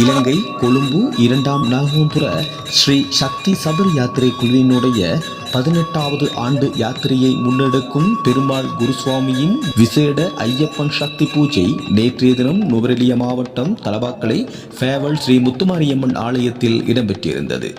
இலங்கை கொழும்பு இரண்டாம் நாகம்புர ஸ்ரீ சக்தி சபர் யாத்திரை குழுவினுடைய பதினெட்டாவது ஆண்டு யாத்திரையை முன்னெடுக்கும் பெருமாள் குருசுவாமியின் விசேட ஐயப்பன் சக்தி பூஜை நேற்றைய தினம் நுவரெலிய மாவட்டம் தலபாக்கலை ஃபேவல் ஸ்ரீ முத்துமாரியம்மன் ஆலயத்தில் இடம்பெற்றிருந்தது.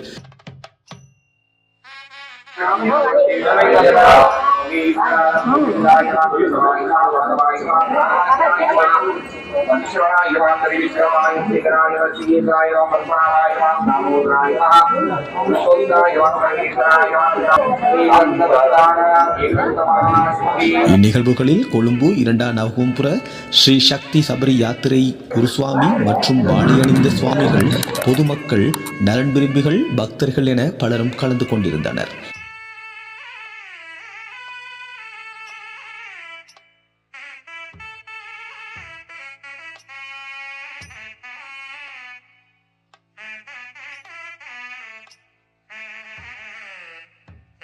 இந்நிகழ்வுகளில் கொழும்பு இரண்டாம் நவகும்புர ஸ்ரீ சக்தி சபரி யாத்திரை குருசுவாமி மற்றும் வாழி அணிந்த சுவாமிகள் பொதுமக்கள் நலன் விரும்பிகள் பக்தர்கள் என பலரும் கலந்து கொண்டிருந்தனர்.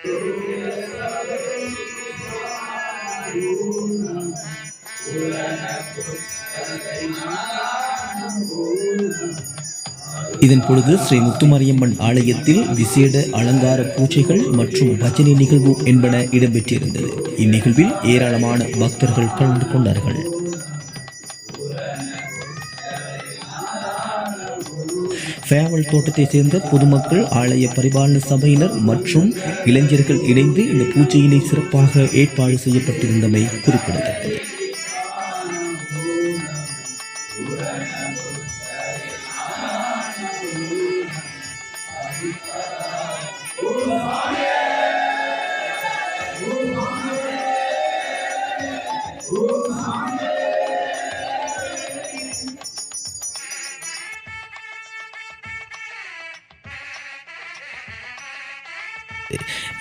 இதன் பொழுது ஸ்ரீ முத்துமாரியம்மன் ஆலயத்தில் விசேட அலங்கார பூஜைகள் மற்றும் பஜனை நிகழ்வு என்பன இடம்பெற்றிருந்தது. இந்நிகழ்வில் ஏராளமான பக்தர்கள் கலந்து கொண்டார்கள். ஃபேவல் தோட்டத்தை சேர்ந்த பொதுமக்கள் ஆலய பரிபாலன சபையினர் மற்றும் இளைஞர்கள் இணைந்து இந்த பூஜையினை சிறப்பாக ஏற்பாடு செய்யப்பட்டிருந்தமை குறிப்பிடத்தக்கது.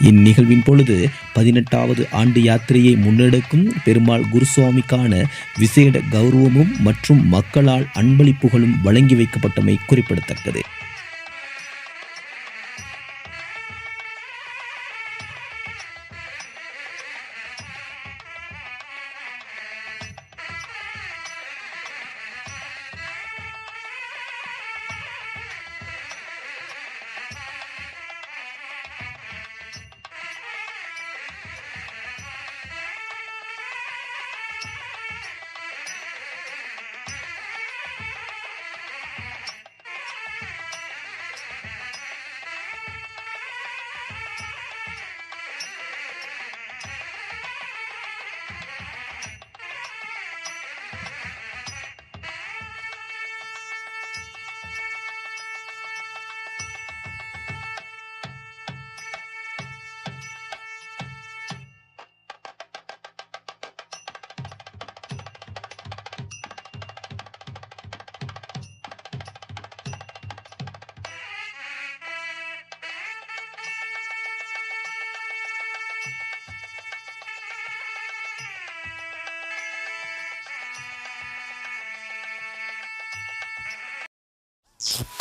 இந்நிகழ்வின் பொழுது பதினெட்டாவது ஆண்டு யாத்திரையை முன்னெடுக்கும் பெருமாள் குருசுவாமிக்கான விசேட கௌரவமும் மற்றும் மக்களால் அன்பளிப்புகளும் வழங்கி வைக்கப்பட்டமை குறிப்பிடத்தக்கது. Thanks.